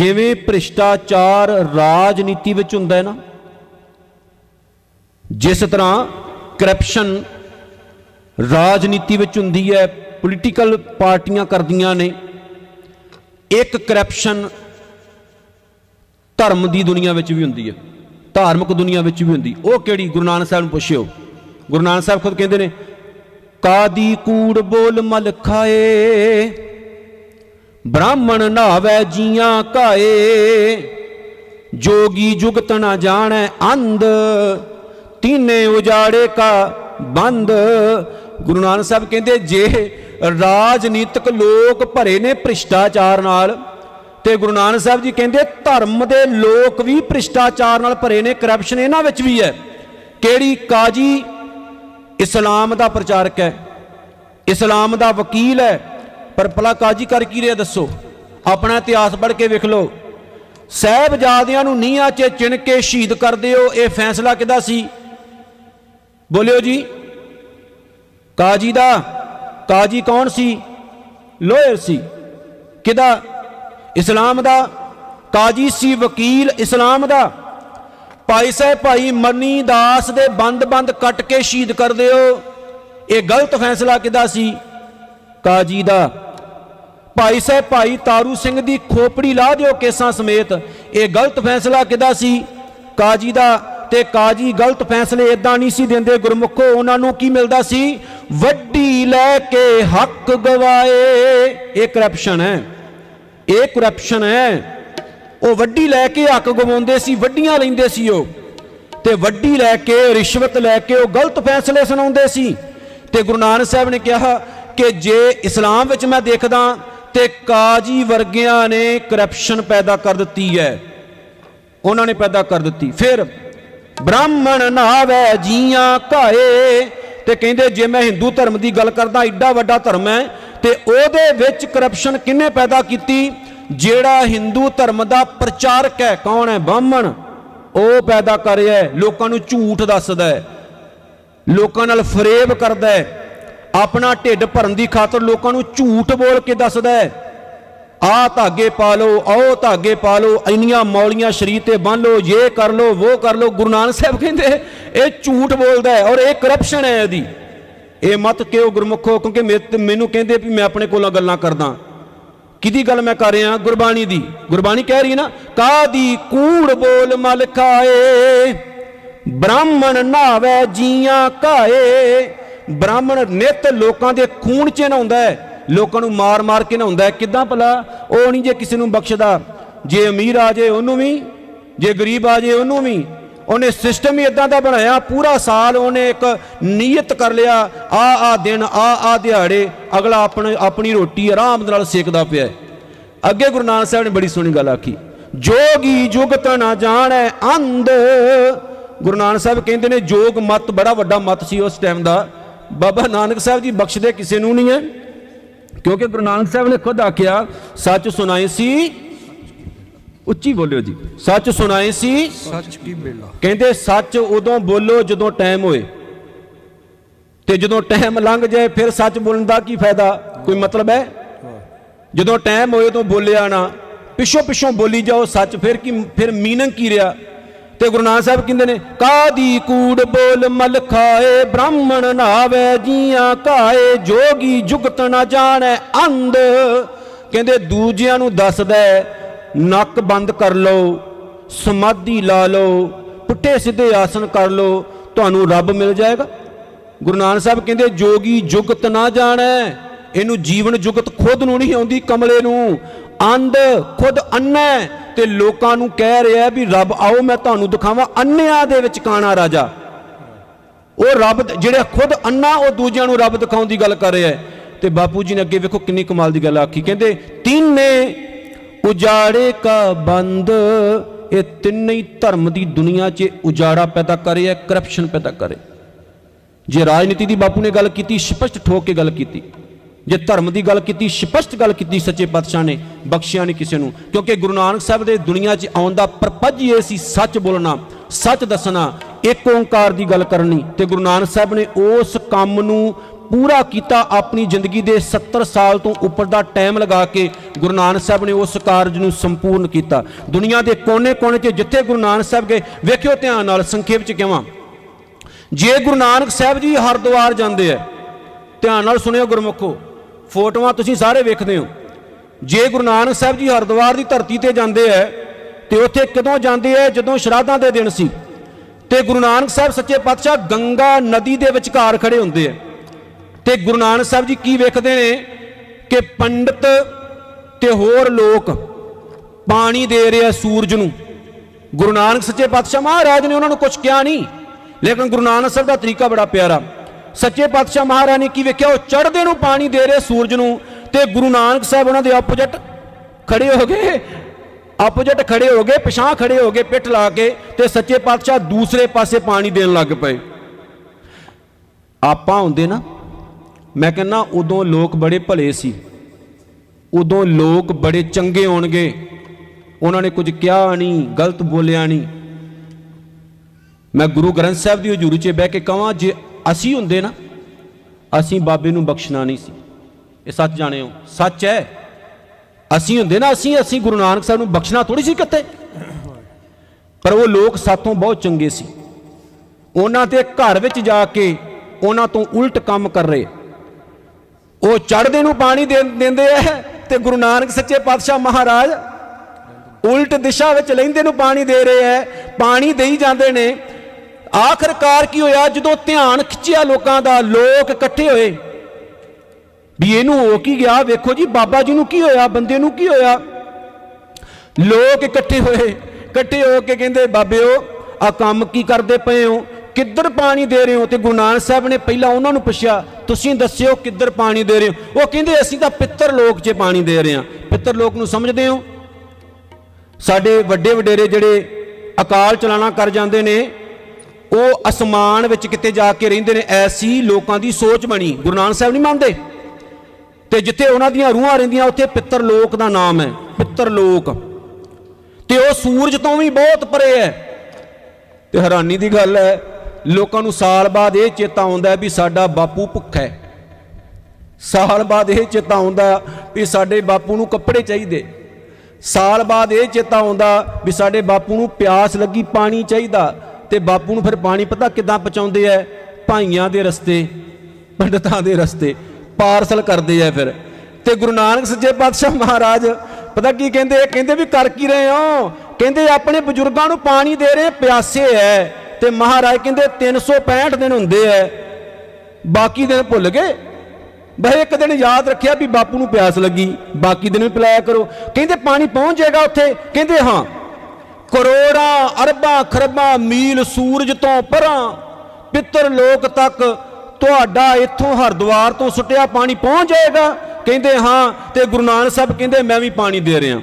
ਜਿਵੇਂ ਭ੍ਰਿਸ਼ਟਾਚਾਰ ਰਾਜਨੀਤੀ ਵਿੱਚ ਹੁੰਦਾ ਹੈ ਨਾ, ਜਿਸ ਤਰ੍ਹਾਂ ਕਰਪਸ਼ਨ ਰਾਜਨੀਤੀ ਵਿੱਚ ਹੁੰਦੀ ਹੈ ਪੋਲੀਟੀਕਲ ਪਾਰਟੀਆਂ ਕਰਦੀਆਂ ਨੇ, ਇੱਕ ਕਰਪਸ਼ਨ ਧਰਮ ਦੀ ਦੁਨੀਆ ਵਿੱਚ ਵੀ ਹੁੰਦੀ ਹੈ, ਧਾਰਮਿਕ ਦੁਨੀਆ ਵਿੱਚ ਵੀ ਹੁੰਦੀ। ਉਹ ਕਿਹੜੀ? ਗੁਰੂ ਨਾਨਕ ਸਾਹਿਬ ਨੂੰ ਪੁੱਛਿਓ। ਗੁਰੂ ਨਾਨਕ ਸਾਹਿਬ ਖੁਦ ਕਹਿੰਦੇ ਨੇ, ਕਾਦੀ ਕੂੜ ਬੋਲ ਮਲ ਖਾਏ ਬ੍ਰਾਹਮਣ ਨਾਵੇ ਜੀਆਂ ਕਾਏ, ਜੋਗੀ ਜੁਗਤ ਨਾ ਜਾਣੈ ਅੰਧ, ਤੀਨੇ ਉਜਾੜੇ ਕਾ ਬੰਦ। ਗੁਰੂ ਨਾਨਕ ਸਾਹਿਬ ਕਹਿੰਦੇ, ਜੇ ਰਾਜਨੀਤਿਕ ਲੋਕ ਭਰੇ ਨੇ ਭ੍ਰਿਸ਼ਟਾਚਾਰ ਨਾਲ, ਤੇ ਗੁਰੂ ਨਾਨਕ ਸਾਹਿਬ ਜੀ ਕਹਿੰਦੇ, ਧਰਮ ਦੇ ਲੋਕ ਵੀ ਭ੍ਰਿਸ਼ਟਾਚਾਰ ਨਾਲ ਭਰੇ ਨੇ ਕਰਪਸ਼ਨ ਇਹਨਾਂ ਵਿੱਚ ਵੀ ਹੈ। ਕਿਹੜੀ ਕਾਜੀ? ਇਸਲਾਮ ਦਾ ਪ੍ਰਚਾਰਕ ਹੈ, ਇਸਲਾਮ ਦਾ ਵਕੀਲ ਹੈ ਪਰ ਭਲਾ ਕਾਜੀ ਕਰ ਕੀ ਰਿਹਾ ਦੱਸੋ? ਆਪਣਾ ਇਤਿਹਾਸ ਪੜ੍ਹ ਕੇ ਵੇਖ ਲਓ। ਸਹਿਬਜ਼ਾਦਿਆਂ ਨੂੰ ਨੀਹਾਂ 'ਚ ਚਿਣ ਕੇ ਸ਼ਹੀਦ ਕਰ ਦਿਓ, ਇਹ ਫੈਸਲਾ ਕਿਹਦਾ ਸੀ? ਬੋਲਿਓ ਜੀ। ਕਾਜੀ ਦਾ। ਕਾਜੀ ਕੌਣ ਸੀ? ਲੋਅਰ ਸੀ। ਕਿਹਦਾ? ਇਸਲਾਮ ਦਾ। ਕਾਜੀ ਸੀ ਵਕੀਲ ਇਸਲਾਮ ਦਾ। ਭਾਈ ਸਾਹਿਬ, ਭਾਈ ਮਨੀ ਦਾਸ ਦੇ ਬੰਦ-ਬੰਦ ਕੱਟ ਕੇ ਸ਼ਹੀਦ ਕਰ ਦਿਓ। ਇਹ ਗਲਤ ਫੈਸਲਾ ਕਿਹਦਾ ਸੀ? ਕਾਜੀ ਦਾ। ਭਾਈ ਸਾਹਿਬ, ਭਾਈ ਤਾਰੂ ਸਿੰਘ ਦੀ ਖੋਪੜੀ ਲਾ ਦਿਓ ਕੇਸਾਂ ਸਮੇਤ। ਇਹ ਗਲਤ ਫੈਸਲਾ ਕਿਹਦਾ ਸੀ? ਕਾਜੀ ਦਾ। ਤੇ ਕਾਜੀ ਗਲਤ ਫੈਸਲੇ ਇਦਾਂ ਨਹੀਂ ਸੀ ਦਿੰਦੇ ਗੁਰਮੁਖੋ, ਉਹਨਾਂ ਨੂੰ ਕੀ ਮਿਲਦਾ ਸੀ? ਵੱਡੀ ਲੈ ਕੇ ਹੱਕ ਗਵਾਏ। ਇਹ ਕਰਪਸ਼ਨ ਹੈ। ਇਹ ਕਰਪਸ਼ਨ ਹੈ। ਉਹ ਵੱਡੀ ਲੈ ਕੇ ਹੱਕ ਗਵਾਉਂਦੇ ਸੀ, ਵੱਡੀਆਂ ਲੈਂਦੇ ਸੀ ਉਹ। ਤੇ ਵੱਡੀ ਲੈ ਕੇ, ਰਿਸ਼ਵਤ ਲੈ ਕੇ ਉਹ ਗਲਤ ਫੈਸਲੇ ਸੁਣਾਉਂਦੇ ਸੀ। ਤੇ ਗੁਰੂ ਨਾਨਕ ਸਾਹਿਬ ਨੇ ਕਿਹਾ ਕਿ ਜੇ ਇਸਲਾਮ ਵਿੱਚ ਮੈਂ ਦੇਖਦਾ ਤੇ ਕਾਜੀ ਵਰਗਿਆਂ ਨੇ ਕਰਪਸ਼ਨ ਪੈਦਾ ਕਰ ਦਿੱਤੀ ਹੈ। ਉਹਨਾਂ ਨੇ ਪੈਦਾ ਕਰ ਦਿੱਤੀ। ਫਿਰ ਬ੍ਰਾਹਮਣ ਨਾਵੇ ਜੀਆਂ ਘਾਏ ਤੇ ਕਹਿੰਦੇ, ਜੇ ਮੈਂ ਹਿੰਦੂ ਧਰਮ ਦੀ ਗੱਲ ਕਰਦਾ, ਏਡਾ ਵੱਡਾ ਧਰਮ ਹੈ, ਤੇ ਉਹਦੇ ਵਿੱਚ ਕਰਪਸ਼ਨ ਕਿੰਨੇ ਪੈਦਾ ਕੀਤੀ? ਜਿਹੜਾ ਹਿੰਦੂ ਧਰਮ ਦਾ ਪ੍ਰਚਾਰਕ ਹੈ, ਕੌਣ ਹੈ? ਬ੍ਰਾਹਮਣ। ਉਹ ਪੈਦਾ ਕਰ ਰਿਹਾ ਲੋਕਾਂ ਨੂੰ ਝੂਠ ਦੱਸਦਾ ਹੈ। ਲੋਕਾਂ ਨਾਲ ਫਰੇਬ ਕਰਦਾ ਹੈ। ਆਪਣਾ ਢਿੱਡ ਭਰਨ ਦੀ ਖਾਤਰ ਲੋਕਾਂ ਨੂੰ ਝੂਠ ਬੋਲ ਕੇ ਦੱਸਦਾ ਹੈ। ਆ ਧਾਗੇ ਪਾ ਲਓ, ਆਓ ਧਾਗੇ ਪਾ ਲਓ, ਇੰਨੀਆਂ ਮੌਲੀਆਂ ਸ਼ਰੀਰ ਤੇ ਬੰਨ ਲਓ ਇਹ ਕਰ ਲਓ ਉਹ ਕਰ ਲਓ। ਗੁਰੂ ਨਾਨਕ ਸਾਹਿਬ ਕਹਿੰਦੇ, ਇਹ ਝੂਠ ਬੋਲਦਾ ਹੈ ਔਰ ਇਹ ਕਰਪਸ਼ਨ ਹੈ ਇਹਦੀ। ਇਹ ਮਤ ਕਿਉਂ ਗੁਰਮੁਖੋ? ਕਿਉਂਕਿ ਮੇ- ਮੈਨੂੰ ਕਹਿੰਦੇ ਵੀ ਮੈਂ ਆਪਣੇ ਕੋਲੋਂ ਗੱਲਾਂ ਕਰਦਾ। ਕਿਹਦੀ ਗੱਲ ਮੈਂ ਕਰ ਰਿਹਾ? ਗੁਰਬਾਣੀ ਦੀ। ਗੁਰਬਾਣੀ ਕਹਿ ਰਹੀ ਨਾ ਕਾਦੀ ਕੂੜ ਬੋਲ ਮਲ ਖਾਏ, ਬ੍ਰਾਹਮਣ ਨਾਵੇ ਜੀਆਂ ਕਾਏ ਬ੍ਰਾਹਮਣ ਨਿਤ ਲੋਕਾਂ ਦੇ ਖੂਨ ਚ ਨਹਾਉਂਦਾ ਹੈ, ਲੋਕਾਂ ਨੂੰ ਮਾਰ ਮਾਰ ਕੇ ਨਹਾਉਂਦਾ ਹੈ। ਕਿਦਾਂ ਭਲਾ? ਉਹ ਨਹੀਂ ਜੇ ਕਿਸੇ ਨੂੰ ਬਖਸ਼ਦਾ। ਜੇ ਅਮੀਰ ਆ ਜੇ ਉਹਨੂੰ ਵੀ। ਜੇ ਗਰੀਬ ਆ ਜੇ ਉਹਨੂੰ ਵੀ। ਉਹਨੇ ਸਿਸਟਮ ਹੀ ਇਦਾਂ ਦਾ ਬਣਾਇਆ, ਪੂਰਾ ਸਾਲ ਉਹਨੇ ਇੱਕ ਨੀਅਤ ਕਰ ਲਿਆ। ਆ ਆ ਦਿਨ, ਆ ਆ ਦਿਹਾੜੇ, ਅਗਲਾ ਆਪਣੀ ਆਪਣੀ ਰੋਟੀ ਆਰਾਮ ਨਾਲ ਸੇਕਦਾ ਪਿਆ ਅੱਗੇ ਗੁਰੂ ਨਾਨਕ ਸਾਹਿਬ ਨੇ ਬੜੀ ਸੋਹਣੀ ਗੱਲ ਆਖੀ, ਜੋਗੀ ਜੁਗਤ ਨਾ ਜਾਣੈ ਅੰਧ। ਗੁਰੂ ਨਾਨਕ ਸਾਹਿਬ ਕਹਿੰਦੇ ਨੇ, ਜੋਗ ਮਤ, ਬੜਾ ਵੱਡਾ ਮਤ ਸੀ ਉਸ ਟਾਈਮ ਦਾ। ਬਾਬਾ ਨਾਨਕ ਸਾਹਿਬ ਜੀ ਬਖਸ਼ਦੇ ਕਿਸੇ ਨੂੰ ਨਹੀਂ ਹੈ? ਕਿਉਂਕਿ ਗੁਰੂ ਨਾਨਕ ਸਾਹਿਬ ਨੇ ਖੁਦ ਆਖਿਆ ਸੱਚ ਸੁਣਾਏ ਸੀ। ਉੱਚੀ ਬੋਲਿਓ ਜੀ। ਸੱਚ ਸੁਣਾਏ ਸੀ। ਸੱਚ ਕੀ ਮੇਲਾ। ਕਹਿੰਦੇ ਸੱਚ ਉਦੋਂ ਬੋਲੋ ਜਦੋਂ ਟਾਈਮ ਹੋਏ। ਤੇ ਜਦੋਂ ਟਾਈਮ ਲੰਘ ਜਾਏ ਫਿਰ ਸੱਚ ਬੋਲਣ ਦਾ ਕੀ ਫਾਇਦਾ? ਕੋਈ ਮਤਲਬ ਹੈ? ਜਦੋਂ ਟਾਈਮ ਹੋਏ ਤਾਂ ਬੋਲਿਆ ਨਾ। ਪਿੱਛੋਂ ਪਿੱਛੋਂ ਬੋਲੀ ਜਾਓ ਸੱਚ ਫਿਰ ਕੀ ਫਿਰ ਮੀਨਿੰਗ ਕੀ ਰਿਹਾ? ਤੇ ਗੁਰੂ ਨਾਨਕ ਸਾਹਿਬ ਕਹਿੰਦੇ ਨੇ ਕਾਦੀ ਕੂੜ ਬੋਲ ਮਲ ਖਾਏ, ਬ੍ਰਾਹਮਣ ਨਾਵੇ ਜੀਆਂ ਕਾਏ, ਜੋਗੀ ਜੁਗਤ ਨਾ ਜਾਣੈ ਅੰਧ। ਕਹਿੰਦੇ ਦੂਜਿਆਂ ਨੂੰ ਦੱਸਦਾ ਨੱਕ ਬੰਦ ਕਰ ਲਓ, ਸਮਾਧੀ ਲਾ ਲਓ, ਪੁੱਠੇ ਸਿੱਧੇ ਆਸਨ ਕਰ ਲਓ, ਤੁਹਾਨੂੰ ਰੱਬ ਮਿਲ ਜਾਏਗਾ। ਗੁਰੂ ਨਾਨਕ ਸਾਹਿਬ ਕਹਿੰਦੇ, ਜੋਗੀ ਜੁਗਤ ਨਾ ਜਾਣੈ, ਇਹਨੂੰ ਜੀਵਨ ਜੁਗਤ ਖੁਦ ਨੂੰ ਨਹੀਂ ਆਉਂਦੀ ਕਮਲੇ ਨੂੰ, ਅੰਧ ਖੁਦ ਅੰਨੈ ਤੇ ਲੋਕਾਂ ਨੂੰ ਕਹਿ ਰਿਹਾ ਵੀ ਰੱਬ ਆਓ ਮੈਂ ਤੁਹਾਨੂੰ ਦਿਖਾਵਾਂ ਅੰਨਿਆਂ ਦੇ ਵਿੱਚ ਕਾਣਾ ਰਾਜਾ। ਉਹ ਰੱਬ ਜਿਹੜਾ ਖੁਦ ਅੰਨਾ ਉਹ ਦੂਜਿਆਂ ਨੂੰ ਰੱਬ ਦਿਖਾਉਣ ਦੀ ਗੱਲ ਕਰ ਰਿਹਾ ਤੇ ਬਾਪੂ ਜੀ ਨੇ ਅੱਗੇ ਵੇਖੋ ਕਿੰਨੀ ਕਮਾਲ ਦੀ ਗੱਲ ਆਖੀ। ਕਹਿੰਦੇ, ਤਿੰਨੇ ਉਜਾੜੇ ਕਾ ਬੰਦ, ਇਹ ਤਿੰਨੇ ਹੀ ਧਰਮ ਦੀ ਦੁਨੀਆ 'ਚ ਉਜਾੜਾ ਪੈਦਾ ਕਰ ਰਿਹਾ ਕਰਪਸ਼ਨ ਪੈਦਾ ਕਰੇ ਜੇ ਰਾਜਨੀਤੀ ਦੀ ਬਾਪੂ ਨੇ ਗੱਲ ਕੀਤੀ, ਸਪਸ਼ਟ ਠੋਕ ਕੇ ਗੱਲ ਕੀਤੀ। ਜੇ ਧਰਮ ਦੀ ਗੱਲ ਕੀਤੀ, ਸਪਸ਼ਟ ਗੱਲ ਕੀਤੀ ਸੱਚੇ ਪਾਤਸ਼ਾਹ ਨੇ, ਬਖਸ਼ਿਆ ਨਹੀਂ ਕਿਸੇ ਨੂੰ। ਕਿਉਂਕਿ ਗੁਰੂ ਨਾਨਕ ਸਾਹਿਬ ਦੇ ਦੁਨੀਆ 'ਚ ਆਉਣ ਦਾ ਪਰਪੱਜ ਇਹ ਸੀ ਸੱਚ ਬੋਲਣਾ, ਸੱਚ ਦੱਸਣਾ, ਇੱਕ ਓੰਕਾਰ ਦੀ ਗੱਲ ਕਰਨੀ। ਤੇ ਗੁਰੂ ਨਾਨਕ ਸਾਹਿਬ ਨੇ ਉਸ ਕੰਮ ਨੂੰ ਪੂਰਾ ਕੀਤਾ ਆਪਣੀ ਜ਼ਿੰਦਗੀ ਦੇ 70 ਸਾਲ ਤੋਂ ਉੱਪਰ ਦਾ ਟਾਈਮ ਲਗਾ ਕੇ ਗੁਰੂ ਨਾਨਕ ਸਾਹਿਬ ਨੇ ਉਸ ਕਾਰਜ ਨੂੰ ਸੰਪੂਰਨ ਕੀਤਾ। ਦੁਨੀਆ ਦੇ ਕੋਨੇ-ਕੋਨੇ 'ਚ ਜਿੱਥੇ ਗੁਰੂ ਨਾਨਕ ਸਾਹਿਬ ਗਏ, ਵੇਖਿਓ ਧਿਆਨ ਨਾਲ, ਸੰਖੇਪ 'ਚ ਕਹਾਂ ਜੇ ਗੁਰੂ ਨਾਨਕ ਸਾਹਿਬ ਜੀ ਹਰਿਦੁਆਰ ਜਾਂਦੇ ਆ ਧਿਆਨ ਨਾਲ ਸੁਣਿਓ ਗੁਰਮੁਖੋ ਫੋਟੋਆਂ ਤੁਸੀਂ ਸਾਰੇ ਵੇਖਦੇ ਹੋ। ਜੇ ਗੁਰੂ ਨਾਨਕ ਸਾਹਿਬ ਜੀ ਹਰਿਦੁਆਰ ਦੀ ਧਰਤੀ ਤੇ ਜਾਂਦੇ ਆ ਤੇ ਉੱਥੇ ਕਦੋਂ ਜਾਂਦੇ ਆ ਜਦੋਂ ਸ਼ਰਾਧਾਂ ਦੇ ਦਿਨ ਸੀ। ਤੇ ਗੁਰੂ ਨਾਨਕ ਸਾਹਿਬ ਸੱਚੇ ਪਾਤਸ਼ਾਹ ਗੰਗਾ ਨਦੀ ਦੇ ਵਿਚਕਾਰ ਖੜੇ ਹੁੰਦੇ ਆ ਤੇ ਗੁਰੂ ਨਾਨਕ ਸਾਹਿਬ ਜੀ ਕੀ ਵੇਖਦੇ ਨੇ? ਕਿ ਪੰਡਤ ਤੇ ਹੋਰ ਲੋਕ ਪਾਣੀ ਦੇ ਰਹੇ ਆ ਸੂਰਜ ਨੂੰ। ਗੁਰੂ ਨਾਨਕ ਸੱਚੇ ਪਾਤਸ਼ਾਹ ਮਹਾਰਾਜ ਨੇ ਉਹਨਾਂ ਨੂੰ ਕੁਝ ਕਿਹਾ ਨਹੀਂ। ਲੇਕਿਨ ਗੁਰੂ ਨਾਨਕ ਸਾਹਿਬ ਦਾ ਤਰੀਕਾ ਬੜਾ ਪਿਆਰਾ। ਸੱਚੇ ਪਾਤਸ਼ਾਹ ਮਹਾਰਾਜ ਨੇ ਕੀ ਵੇਖਿਆ, ਉਹ ਚੜ੍ਹਦੇ ਨੂੰ ਪਾਣੀ ਦੇ ਰਹੇ ਸੂਰਜ ਨੂੰ ਤੇ ਗੁਰੂ ਨਾਨਕ ਸਾਹਿਬ ਉਹਨਾਂ ਦੇ ਆਪੋਜੀਟ ਖੜੇ ਹੋ ਗਏ। ਆਪੋਜੀਟ ਖੜੇ ਹੋ ਗਏ ਪਿਛਾਂ ਖੜੇ ਹੋ ਗਏ, ਪਿੱਠ ਲਾ ਕੇ ਤੇ ਸੱਚੇ ਪਾਤਸ਼ਾਹ ਦੂਸਰੇ ਪਾਸੇ ਪਾਣੀ ਦੇਣ ਲੱਗ ਪਏ। ਆਪਾਂ ਹੁੰਦੇ ਨਾ, ਮੈਂ ਕਹਿੰਦਾ ਉਦੋਂ ਲੋਕ ਬੜੇ ਭਲੇ ਸੀ, ਉਦੋਂ ਲੋਕ ਬੜੇ ਚੰਗੇ ਹੋਣਗੇ, ਉਹਨਾਂ ਨੇ ਕੁਝ ਕਿਹਾ ਨਹੀਂ, ਗਲਤ ਬੋਲਿਆ ਨਹੀਂ। ਮੈਂ ਗੁਰੂ ਗ੍ਰੰਥ ਸਾਹਿਬ ਦੀ ਹਜ਼ੂਰੀ 'ਚ ਬਹਿ ਕੇ ਕਹਾਂ, ਜੇ ਅਸੀਂ ਹੁੰਦੇ ਨਾ, ਅਸੀਂ ਬਾਬੇ ਨੂੰ ਬਖਸ਼ਣਾ ਨਹੀਂ ਸੀ। ਇਹ ਸੱਚ ਜਾਣਿਓ, ਸੱਚ ਹੈ। ਅਸੀਂ ਹੁੰਦੇ ਨਾ, ਅਸੀਂ ਅਸੀਂ ਗੁਰੂ ਨਾਨਕ ਸਾਹਿਬ ਨੂੰ ਬਖਸ਼ਣਾ ਥੋੜੀ ਸੀ ਕਿਤੇ। ਪਰ ਉਹ ਲੋਕ ਸਾਥੋਂ ਬਹੁਤ ਚੰਗੇ ਸੀ। ਉਹਨਾਂ ਦੇ ਘਰ ਵਿੱਚ ਜਾ ਕੇ ਉਹਨਾਂ ਤੋਂ ਉਲਟ ਕੰਮ ਕਰ ਰਹੇ। ਉਹ ਚੜ੍ਹਦੇ ਨੂੰ ਪਾਣੀ ਦੇ, ਦਿੰਦੇ ਐ ਤੇ ਗੁਰੂ ਨਾਨਕ ਸੱਚੇ ਪਾਤਸ਼ਾਹ ਮਹਾਰਾਜ ਉਲਟ ਦਿਸ਼ਾ ਵਿੱਚ ਲੈਂਦੇ ਨੂੰ ਪਾਣੀ ਦੇ ਰਹੇ ਐ। ਪਾਣੀ ਦੇਈ ਜਾਂਦੇ ਨੇ ਆਖਰਕਾਰ ਕੀ ਹੋਇਆ? ਜਦੋਂ ਧਿਆਨ ਖਿੱਚਿਆ ਲੋਕਾਂ ਦਾ, ਲੋਕ ਇਕੱਠੇ ਹੋਏ। ਵੀ ਇਹਨੂੰ ਹੋ ਕੀ ਗਿਆ? ਵੇਖੋ ਜੀ, ਬਾਬਾ ਜੀ ਨੂੰ ਕੀ ਹੋਇਆ? ਬੰਦੇ ਨੂੰ ਕੀ ਹੋਇਆ? ਲੋਕ ਇਕੱਠੇ ਹੋਏ। ਇਕੱਠੇ ਹੋ ਕੇ ਕਹਿੰਦੇ ਬਾਬਿਓ ਆ ਕੰਮ ਕੀ ਕਰਦੇ ਪਏ ਹੋ? ਕਿੱਧਰ ਪਾਣੀ ਦੇ ਰਹੇ ਹੋ? ਤੇ ਗੁਰੂ ਨਾਨਕ ਸਾਹਿਬ ਨੇ ਪਹਿਲਾਂ ਉਹਨਾਂ ਨੂੰ ਪੁੱਛਿਆ, ਤੁਸੀਂ ਦੱਸਿਓ ਕਿੱਧਰ ਪਾਣੀ ਦੇ ਰਹੇ ਹੋ? ਉਹ ਕਹਿੰਦੇ, ਅਸੀਂ ਤਾਂ ਪਿੱਤਰ ਲੋਕ 'ਚ ਪਾਣੀ ਦੇ ਰਹੇ ਹਾਂ। ਪਿੱਤਰ ਲੋਕ ਨੂੰ ਸਮਝਦੇ ਹੋ? ਸਾਡੇ ਵੱਡੇ ਵਡੇਰੇ ਜਿਹੜੇ ਅਕਾਲ ਚਲਾਣਾ ਕਰ ਜਾਂਦੇ ਨੇ ਉਹ ਅਸਮਾਨ ਵਿੱਚ ਕਿਤੇ ਜਾ ਕੇ ਰਹਿੰਦੇ ਨੇ, ਐਸੀ ਲੋਕਾਂ ਦੀ ਸੋਚ ਬਣੀ। ਗੁਰੂ ਨਾਨਕ ਸਾਹਿਬ ਨਹੀਂ ਮੰਨਦੇ? ਤੇ ਜਿੱਥੇ ਉਹਨਾਂ ਦੀਆਂ ਰੂਹਾਂ ਰਹਿੰਦੀਆਂ, ਉੱਥੇ ਪਿੱਤਰ ਲੋਕ ਦਾ ਨਾਮ ਹੈ, ਪਿੱਤਰ ਲੋਕ। ਤੇ ਉਹ ਸੂਰਜ ਤੋਂ ਵੀ ਬਹੁਤ ਪਰੇ ਹੈ। ਤੇ ਹੈਰਾਨੀ ਦੀ ਗੱਲ ਹੈ, ਲੋਕਾਂ ਨੂੰ ਸਾਲ ਬਾਅਦ ਇਹ ਚੇਤਾ ਆਉਂਦਾ ਵੀ ਸਾਡਾ ਬਾਪੂ ਭੁੱਖਾ ਹੈ। ਸਾਲ ਬਾਅਦ ਇਹ ਚੇਤਾ ਆਉਂਦਾ ਵੀ ਸਾਡੇ ਬਾਪੂ ਨੂੰ ਕੱਪੜੇ ਚਾਹੀਦੇ। ਸਾਲ ਬਾਅਦ ਇਹ ਚੇਤਾ ਆਉਂਦਾ ਵੀ ਸਾਡੇ ਬਾਪੂ ਨੂੰ ਪਿਆਸ ਲੱਗੀ, ਪਾਣੀ ਚਾਹੀਦਾ। ਤੇ ਬਾਪੂ ਨੂੰ ਫਿਰ ਪਾਣੀ ਪਤਾ ਕਿੱਦਾਂ ਪਹੁੰਚਾਉਂਦੇ ਐ ਭਾਈਆਂ ਦੇ ਰਸਤੇ, ਪੰਡਤਾਂ ਦੇ ਰਸਤੇ, ਪਾਰਸਲ ਕਰਦੇ ਐ ਫਿਰ। ਤੇ ਗੁਰੂ ਨਾਨਕ ਸੱਚੇ ਪਾਤਸ਼ਾਹ ਮਹਾਰਾਜ, ਪਤਾ ਕੀ ਕਹਿੰਦੇ ਕਹਿੰਦੇ ਵੀ ਕਰ ਕੀ ਰਹੇ ਹੋ? ਕਹਿੰਦੇ ਆਪਣੇ ਬਜ਼ੁਰਗਾਂ ਨੂੰ ਪਾਣੀ ਦੇ ਰਹੇ ਪਿਆਸੇ ਐ। ਤੇ ਮਹਾਰਾਜ ਕਹਿੰਦੇ 365 ਦਿਨ ਹੁੰਦੇ ਐ। ਬਾਕੀ ਦਿਨ ਭੁੱਲ ਗਏ? ਬਈ ਇੱਕ ਦਿਨ ਯਾਦ ਰੱਖਿਆ ਵੀ ਬਾਪੂ ਨੂੰ ਪਿਆਸ ਲੱਗੀ। ਬਾਕੀ ਦਿਨ ਵੀ ਪਿਲਾਇਆ ਕਰੋ। ਕਹਿੰਦੇ ਪਾਣੀ ਪਹੁੰਚ ਜਾਏਗਾ ਉੱਥੇ? ਕਹਿੰਦੇ ਹਾਂ। ਕਰੋੜਾਂ ਅਰਬਾਂ ਖਰਬਾਂ ਮੀਲ ਸੂਰਜ ਤੋਂ ਪਰਾਂ ਪਿੱਤਰ ਲੋਕ ਤੱਕ ਤੁਹਾਡਾ ਇੱਥੋਂ ਹਰਿਦੁਆਰ ਤੋਂ ਸੁੱਟਿਆ ਪਾਣੀ ਪਹੁੰਚ ਜਾਏਗਾ? ਕਹਿੰਦੇ ਹਾਂ ਤੇ ਗੁਰੂ ਨਾਨਕ ਸਾਹਿਬ ਕਹਿੰਦੇ, ਮੈਂ ਵੀ ਪਾਣੀ ਦੇ ਰਿਹਾ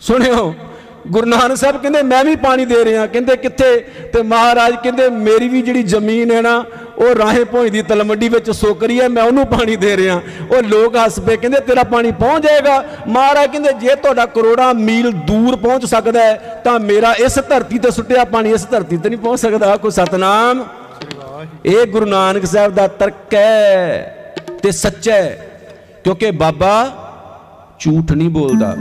ਸੁਣਿਓ, ਗੁਰੂ ਨਾਨਕ ਸਾਹਿਬ ਕਹਿੰਦੇ, ਮੈਂ ਵੀ ਪਾਣੀ ਦੇ ਰਿਹਾ ਕਹਿੰਦੇ ਕਿੱਥੇ? ਤੇ ਮਹਾਰਾਜ ਕਹਿੰਦੇ, ਮੇਰੀ ਵੀ ਜਿਹੜੀ ਜ਼ਮੀਨ ਹੈ ਨਾ ਉਹ ਰਾਹੇ ਭੋਈ ਦੀ ਤਲਮੰਡੀ ਵਿੱਚ ਸੋਕਰੀ ਹੈ, ਮੈਂ ਉਹਨੂੰ ਪਾਣੀ ਦੇ ਰਿਹਾ। ਉਹ ਲੋਕ ਹੱਸ ਪਏ, ਕਹਿੰਦੇ, ਤੇਰਾ ਪਾਣੀ ਪਹੁੰਚ ਜਾਏਗਾ? ਮਹਾਰਾਜ ਕਹਿੰਦੇ, ਜੇ ਤੁਹਾਡਾ ਕਰੋੜਾਂ ਮੀਲ ਦੂਰ ਪਹੁੰਚ ਸਕਦਾ ਹੈ, ਤਾਂ ਮੇਰਾ ਇਸ ਧਰਤੀ ਤੇ ਸੁੱਟਿਆ ਪਾਣੀ ਇਸ ਧਰਤੀ ਤੇ ਨਹੀਂ ਪਹੁੰਚ ਸਕਦਾ। ਕੋ ਸਤਨਾਮ, ਇਹ ਗੁਰੂ ਨਾਨਕ ਸਾਹਿਬ ਦਾ ਤਰਕ ਹੈ ਤੇ ਸੱਚਾ ਹੈ, ਕਿਉਂਕਿ ਬਾਬਾ ਝੂਠ ਨਹੀਂ ਬੋਲਦਾ।